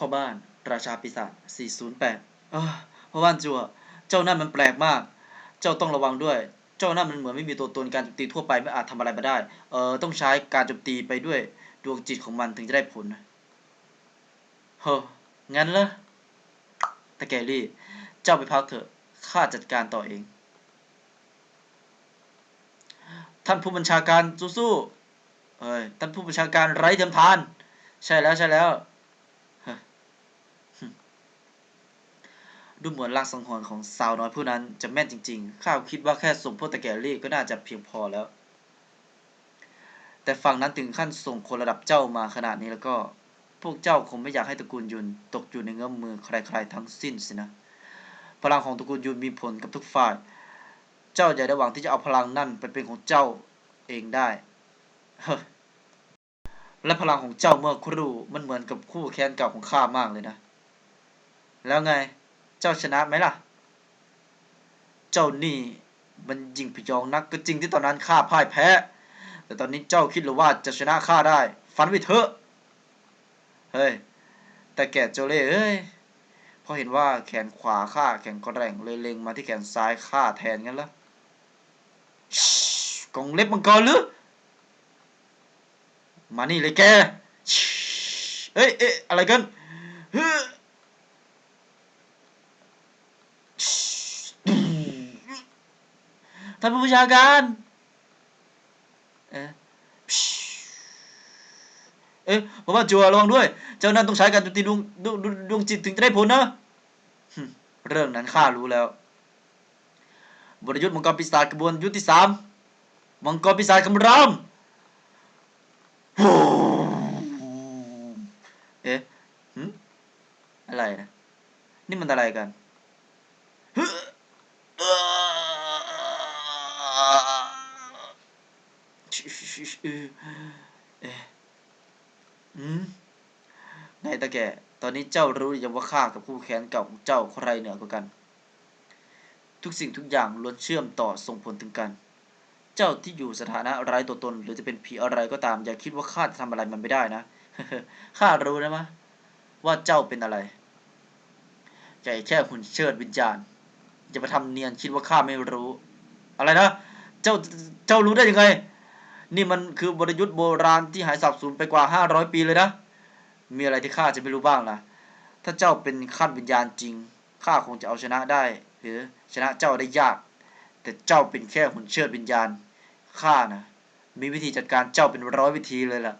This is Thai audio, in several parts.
พ่อบ้านราชาปีศาจ408อ้าพ่อบ้านจัว เจ้านั่นมันแปลกมาก เจ้าต้องระวังด้วย เจ้านั่นมันเหมือนไม่มีตัวตนการโจมตีทั่วไปไม่อาจทำอะไรมาได้ เอ่อต้องใช้การโจมตีไปด้วยดวงจิตของมันถึงจะได้ผลเฮ้องั้นเหรอตะแกรี่ เจ้าไปพักเถอะ ข้าจัดการต่อเอง ท่านผู้บัญชาการสู้ๆเอ้ย ท่านผู้บัญชาการไร้เทียมทาน ใช่แล้วใช่แล้วเฮ้อหึ ดูเหมือนลางสังหรณ์ของสาวน้อยผู้นั้นจะแม่นจริงๆ ข้าคิดว่าแค่ส่งพวกตะแกรี่ก็น่าจะเพียงพอแล้ว แต่ฝั่งนั้นถึงขั้นส่งคนระดับเจ้ามาขนาดนี้แล้วก็ พวกเจ้าคงไม่อยากให้ตระกูลยุนตกอยู่ในเงื้อมมือใครๆทั้งสิ้นสินะ พลังของตระกูลยุนมีผลกับทุกฝ่าย เจ้าอย่าได้หวังที่จะเอาพลังนั่นไปเป็นของเจ้าเองได้ เฮ้และพลังของเจ้าเมื่อครู่มันเหมือนกับคู่แค้นเก่าของข้ามากเลยนะ แล้วไง เจ้าชนะไหมล่ะ เจ้านี่มันยิงพยองนักก็จริงที่ตอนนั้นข้าพ่ายแพ้ แต่ตอนนี้เจ้าคิดหรือว่าจะชนะข้าได้ ฟันไปเถอะ เฮ้ย แต่แกโจเล่เอ้ยพอเห็นว่าแขนขวาข้าแข็งแกร่งเลยเล็งมาที่แขนซ้ายข้าแทนงั้นละกองเล็บมังกรหรือ มานี่เลยแก เอ้ยเอ๊ะอะไรกันฮึชิ ท่านผู้บัญชาการเอ๊ะเอ๊ะผมว่าจัวระวังด้วย เจ้านั่นต้องใช้การโจมตีดวงดวงดวงจิตถึงจะได้ผลนะเรื่องนั้นข้ารู้แล้วบรยุทธ์มังกรปีศาจกระบวนยุทธที่สามมังกรปีศาจคำรามเอ๊ะอะไรนะ นี่มันอะไรกันฮึเอ่อชิชิชิ เอ๊ะอืมนายตาแก่ ตอนนี้เจ้ารู้หรือยังว่าข้ากับคู่แค้นเก่าของเจ้าใครเหนือกว่ากัน ทุกสิ่งทุกอย่างล้วนเชื่อมต่อส่งผลถึงกัน เจ้าที่อยู่สถานะไร้ตัวตน หรือจะเป็นผีอะไรก็ตาม อย่าคิดว่าข้าจะทำอะไรมันไม่ได้นะข้ารู้นะมะว่าเจ้าเป็นอะไรใหญ่แค่หุ่นเชิดวิญญาณอย่ามาทำเนียนคิดว่าข้าไม่รู้ อะไรนะ เจ้า เจ้ารู้ได้ยังไง นี่มันคือบรยุทธ์โบราณที่หายสาบสูญไปกว่าห้าร้อยปีเลยนะ มีอะไรที่ข้าจะไม่รู้บ้างล่ะ ถ้าเจ้าเป็นขั้นวิญญาณจริง ข้าคงจะเอาชนะได้ หรือชนะเจ้าได้ยาก แต่เจ้าเป็นแค่หุ่นเชิดวิญญาณ ข้านะมีวิธีจัดการเจ้าเป็นร้อยวิธีเลยล่ะ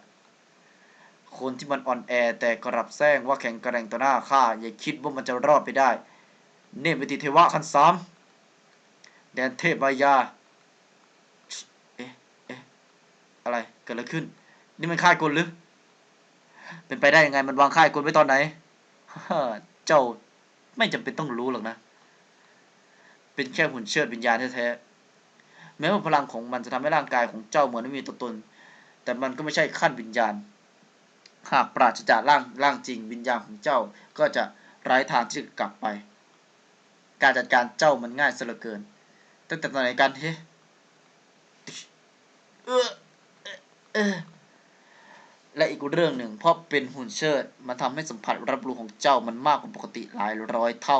คนที่มันอ่อนแอแต่กลับแซงว่าแข็งกร่งต่อหน้าข้าอย่าคิดว่ามันจะรอดไปได้ เนตรวิธีเทวะขั้นสามแดนเทพมายา เอ๊ะ เอ๊ะ อะไร เกิดอะไรขึ้น นี่มันค่ายกลหรือ เป็นไปได้ยังไงมันวางค่ายกลไว้ตอนไหน เจ้าไม่จำเป็นต้องรู้หรอกนะ เป็นแค่หุ่นเชิดวิญญาณแท้ๆ แม้ว่าพลังของมันจะทำให้ร่างกายของเจ้าเหมือนไม่มีตัวตน แต่มันก็ไม่ใช่ขั้นวิญญาณ หากปราศจากร่างร่างจริงวิญญาณของเจ้าก็จะไร้ทางที่จะกลับไป การจัดการเจ้ามันง่ายซะเหลือเกิน ตั้งแต่ตอนไหนกันเฮ้เออ เออ และอีกเรื่องหนึ่งเพราะเป็นหุ่นเชิด มันทำให้สัมผัสรับรู้ของเจ้ามันมากกว่าปกติหลายร้อยเท่า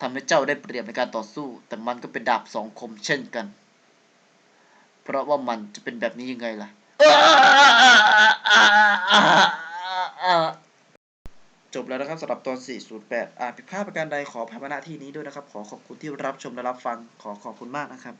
ทำให้เจ้าได้เปรียบในการต่อสู้ แต่มันก็เป็นดาบสองคมเช่นกัน เพราะว่ามันจะเป็นแบบนี้ยังไงล่ะจบแล้วนะครับสำหรับตอน 408อาผิดพลาดประการใดขออภัยมาณที่นี้ด้วยนะครับ ขอขอบคุณที่รับชมและรับฟัง ขอขอบคุณมากนะครับ